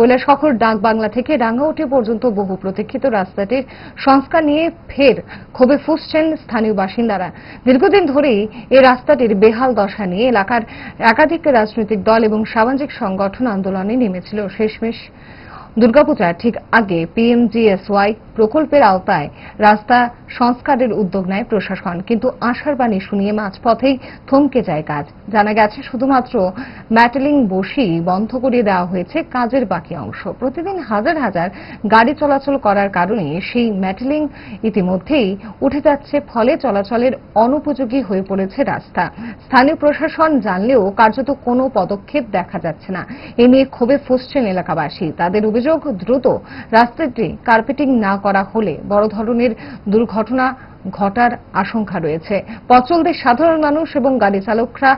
কৈলাসহর ডাক বাংলা থেকে রাঙ্গাউটি পর্যন্ত বহু প্রতীক্ষিত রাস্তাটির সংস্কার নিয়ে ফের ক্ষোভে ফুসছেন স্থানীয় বাসিন্দারা। দীর্ঘদিন ধরেই এই রাস্তাটির বেহাল দশা নিয়ে এলাকার একাধিক রাজনৈতিক দল এবং সামাজিক সংগঠন আন্দোলনে নেমেছিল শেষমেশ। দুর্গাপূজার ঠিক আগে পিএমজিএসওয়াই প্রকল্পের আওতায় রাস্তা সংস্কারের উদ্যোগ নেয় প্রশাসন। কিন্তু আশার বাণী শুনিয়ে মাঝপথেই থমকে যায় কাজ। জানা গেছে, শুধুমাত্র ম্যাটেলিং বসেই বন্ধ করিয়ে দেওয়া হয়েছে কাজের বাকি অংশ। প্রতিদিন হাজার হাজার গাড়ি চলাচল করার কারণে সেই ম্যাটেলিং ইতিমধ্যেই উঠে যাচ্ছে, ফলে চলাচলের অনুপযোগী হয়ে পড়েছে রাস্তা। স্থানীয় প্রশাসন জানলেও কার্যত কোনো পদক্ষেপ দেখা যাচ্ছে না। এ নিয়ে ক্ষোভে ফুসছেন এলাকাবাসী। তাদের অভিযোগ, দ্রুত রাস্তাটি কার্পেটিং না করা হলে বড় ধরনের দুর্ঘটনা ঘটার আশঙ্কা রয়েছে। পচলদের সাধারণ মানুষ এবং গাড়ি চালকরা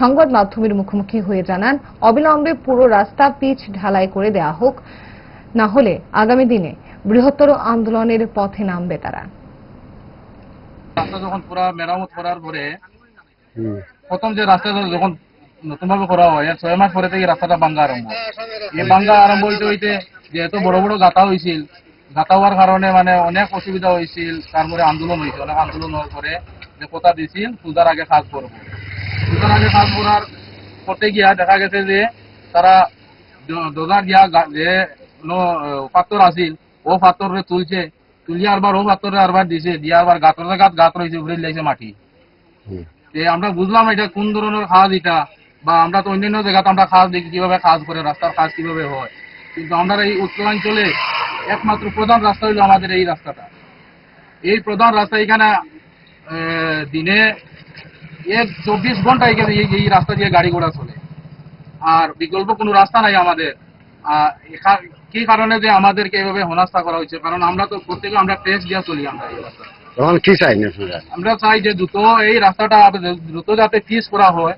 সংবাদ মাধ্যমের মুখোমুখি হয়ে জানান অবিলম্বে পুরো রাস্তা পিচ ঢালাই করে দেওয়া হোক না হলে আগামী দিনে বৃহত্তর আন্দোলনের পথে নামবে তারা। রাস্তা যখন পুরা মেরামত করার পরে প্রথম যে রাস্তাটা যখন নতুন ভাবে করা হয় ছয় মাস পরে থেকে রাস্তাটা ভাঙ্গা আরম্ভ। এই ভাঙ্গা আরম্ভ হইতে হইতে যেহেতু বড় বড় গাতা হয়েছিল হওয়ার কারণে মানে অনেক অসুবিধা হয়েছিল তারপরে আন্দোলন হয়েছে অনেক আন্দোলন হওয়ার পরে যে কথা দিছিল পূজার আগে কাজ করব পূজার আগে কাজ করার করতে গিয়া দেখা গেছে যে তারা দোজার গিয়া যে পাথর আছিল ও পাথরে তুলছে। তুলিয়া আরবার ও পাথরে আরবার দিছে। দিয়া আবার গাতর গাত গাত রয়েছে উপরে লাইছে মাটি। আমরা বুঝলাম এটা কোন ধরনের কাজ এটা বা আমরা তো অন্যান্য জায়গাতে আমরা কাজ দেখি কীভাবে কাজ করে রাস্তার কাজ কীভাবে হয়। কিন্তু আমরা এই উত্তরাঞ্চলে একমাত্র প্রধান রাস্তা হলো আমাদের এই রাস্তাটা। এই প্রধান রাস্তা এখানে দিনে এক চব্বিশ ঘণ্টা এখানে এই- এই রাস্তা দিয়ে গাড়ি ঘোড়া চলে। আর বিকল্প কোনো রাস্তা নাই আমাদের। কি কারণে যে আমাদেরকে এভাবে হেনস্থা করা হয়েছে? কারণ আমরা তো প্রত্যেকে আমরা টেস্ট দিয়ে চলি আমরা এই রাস্তা। তখন কি চাই আমরা চাই যে দ্রুত এই রাস্তাটা দ্রুত যাতে ফিস করা হয়।